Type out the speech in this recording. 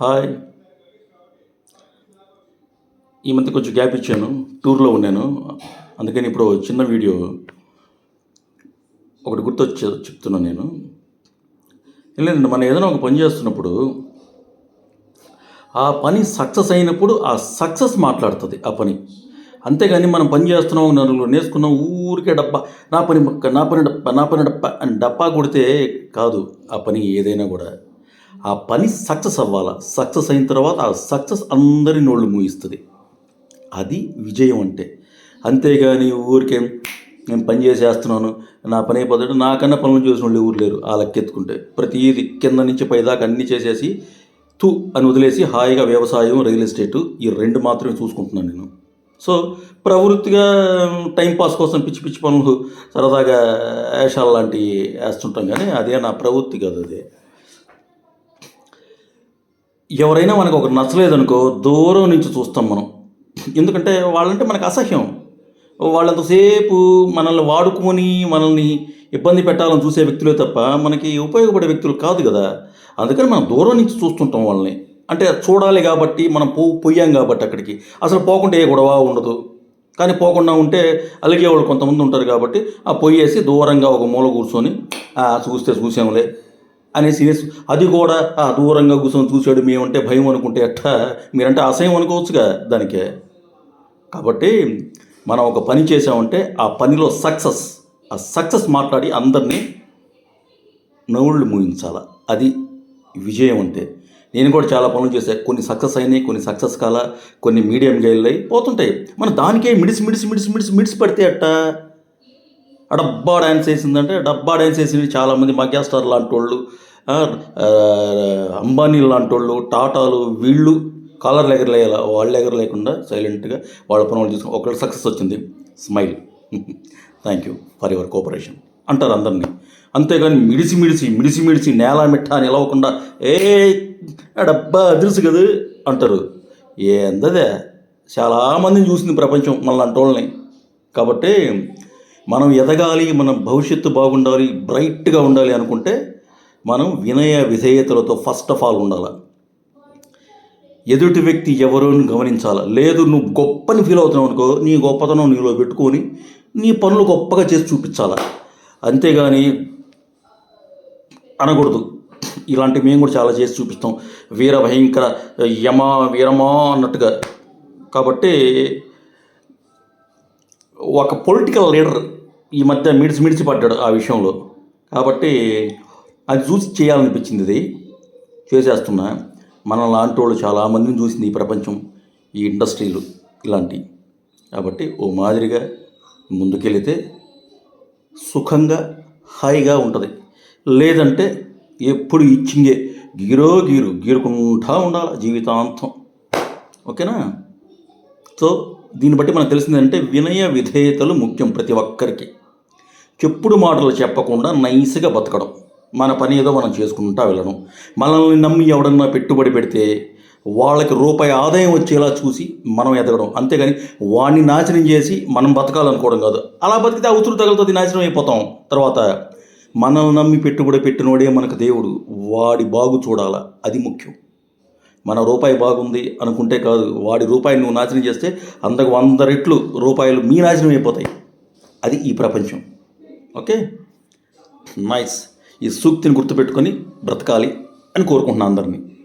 Hi. ఈ మధ్య కొంచెం గ్యాప్ ఇచ్చాను. టూర్లో ఉన్నాను. అందుకని ఇప్పుడు చిన్న వీడియో ఒకటి గుర్తొచ్చి చెప్తున్నాను నేను. లేదండి మనం ఏదైనా ఒక పని చేస్తున్నప్పుడు ఆ పని సక్సెస్ అయినప్పుడు ఆ సక్సెస్ మాట్లాడుతుంది ఆ పని. అంతేగాని మనం పని చేస్తున్నాం నలుగురు నేర్చుకున్నాం ఊరికే డబ్బా నా పని మొక్క నా పని డప్ప నా పని డప్ప అని డబ్బా కొడితే కాదు ఆ పని ఏదైనా కూడా. ఆ పని సక్సెస్ అవ్వాలి. సక్సెస్ అయిన తర్వాత ఆ సక్సెస్ అందరి నోళ్ళు మూయిస్తుంది. అది విజయం అంటే. అంతేగాని ఊరికే నేను పని చేసేస్తున్నాను నా పని అయిపోతాడు నాకన్నా పనులు చేసిన వాళ్ళు ఎవరు లేరు. వాళ్ళకెత్తుకుంటే ప్రతిదీ కింద నుంచి పైదాకా అన్నీ చేసేసి తు అని వదిలేసి హాయిగా వ్యవసాయం రియల్ ఎస్టేటు ఈ రెండు మాత్రమే చూసుకుంటున్నాను నేను. సో ప్రవృత్తిగా టైంపాస్ కోసం పిచ్చి పిచ్చి పనులు సరదాగా యాషాలు లాంటివి వేస్తుంటాం కానీ అదే నా ప్రవృత్తి కాదు అదే. ఎవరైనా మనకు ఒకరు నచ్చలేదనుకో దూరం నుంచి చూస్తాం మనం. ఎందుకంటే వాళ్ళంటే మనకు అసహ్యం. వాళ్ళంతసేపు మనల్ని వాడుకొని మనల్ని ఇబ్బంది పెట్టాలని చూసే వ్యక్తులే తప్ప మనకి ఉపయోగపడే వ్యక్తులు కాదు కదా. అందుకని మనం దూరం నుంచి చూస్తుంటాం వాళ్ళని. అంటే చూడాలి కాబట్టి మనం పో పోయాం కాబట్టి అక్కడికి. అసలు పోకుండా ఏ గొడవ ఉండదు. కానీ పోకుండా ఉంటే అలిగే వాళ్ళు కొంతమంది ఉంటారు కాబట్టి ఆ పొయ్యేసి దూరంగా ఒక మూల కూర్చొని "ఆ, చూస్తే చూసాంలే. అనేసి అది కూడా ఆ దూరంగా కూర్చొని చూసాడు మేమంటే భయం అనుకుంటే ఎట్టా మీరంటే అసహ్యం అనుకోవచ్చుగా దానికే. కాబట్టి మనం ఒక పని చేసామంటే ఆ పనిలో సక్సెస్ ఆ సక్సెస్ మాట్లాడి అందరినీ నవ్వుళ్ళు మూయించాల. అది విజయం అంటే. నేను కూడా చాలా పనులు చేశాను కొన్ని సక్సెస్ అయినాయి కొన్ని సక్సెస్ కాల కొన్ని మీడియం గైళ్ళు పోతుంటాయి. మనం దానికే మిడిసి మిడిసి మిడిసి మిడిసి మిడిసి పడితే అట్ట డబ్బా డ్యాన్స్ వేసిందంటే డబ్బా డ్యాన్స్ వేసింది చాలామంది మగ్యాస్టార్ లాంటి వాళ్ళు అంబానీ లాంటి వాళ్ళు టాటాలు వీళ్ళు కాలర్ ఎగరలేయాల వాళ్ళు ఎగరలేకుండా సైలెంట్గా వాళ్ళ పనులు తీసుకుని ఒకళ్ళు సక్సెస్ వచ్చింది. Smile. Thank you for your cooperation అంటారు అందరినీ. అంతేగాని మిడిసి మిడిసి మిడిసి మిడిసి నేల మిట్ట అని నిలవకుండా ఏ డబ్బా అదిరుసు కదా అంటారు. ఏందదే? చాలామందిని చూసింది ప్రపంచం మళ్ళీ అంటోళ్ళని కాబట్టి మనం ఎదగాలి మన భవిష్యత్తు బాగుండాలి బ్రైట్గా ఉండాలి అనుకుంటే మనం వినయ విధేయతలతో ఫస్ట్ ఆఫ్ ఆల్ ఉండాలి. ఎదుటి వ్యక్తి ఎవరో గమనించాలి? లేదు నువ్వు గొప్పని ఫీల్ అవుతున్నావు అనుకో నీ గొప్పతనం నీలో పెట్టుకొని నీ పనులు గొప్పగా చేసి చూపించాలి. అంతేగాని అనకూడదు. ఇలాంటి మేము కూడా చాలా చేసి చూపిస్తాం. వీర భయంకర యమా వీరమా అన్నట్టుగా. కాబట్టి ఒక పొలిటికల్ లీడర్ ఈ మధ్య మిడిచి మిడిచి పడ్డాడు ఆ విషయంలో. కాబట్టి అది చూసి చేయాలనిపించింది ఇది. చేసేస్తున్నా. మన లాంటి వాళ్ళు చాలామందిని చూసింది ఈ ప్రపంచం ఈ ఇండస్ట్రీలు ఇలాంటివి కాబట్టి ఓ మాదిరిగా ముందుకెళితే సుఖంగా హాయిగా ఉంటుంది. లేదంటే ఎప్పుడు ఇచ్చింగే గీరో గీరు గీరుకుంటా ఉండాలి జీవితాంతం. ఓకేనా? సో దీన్ని బట్టి మనకు తెలిసిందంటే వినయ విధేయతలు ముఖ్యం ప్రతి ఒక్కరికి. చెప్పుడు మాటలు చెప్పకుండా నైస్గా బతకడం. మన పని ఏదో మనం చేసుకుంటా వెళ్ళడం. మనల్ని నమ్మి ఎవడన్నా పెట్టుబడి పెడితే వాళ్ళకి రూపాయి ఆదాయం వచ్చేలా చూసి మనం ఎదగడం. అంతేగాని వాడిని నాశనం చేసి మనం బతకాలనుకోవడం కాదు. అలా బతికితే ఆ ఉతురు తగులుతుంది నాశనం అయిపోతాం. తర్వాత మనల్ని నమ్మి పెట్టుబడి పెట్టినోడే మనకు దేవుడు. వాడి బాగు చూడాలా. అది ముఖ్యం. మన రూపాయి బాగుంది అనుకుంటే కాదు. వాడి రూపాయి నువ్వు నాశనం చేస్తే అంతకు వంద రెట్లు రూపాయలు మీ నాశనం అయిపోతాయి. అది ఈ ప్రపంచం. ఓకే? నైస్. ఈ సూక్తిని గుర్తుపెట్టుకొని బ్రతకాలి అని కోరుకుంటున్నాను అందరినీ.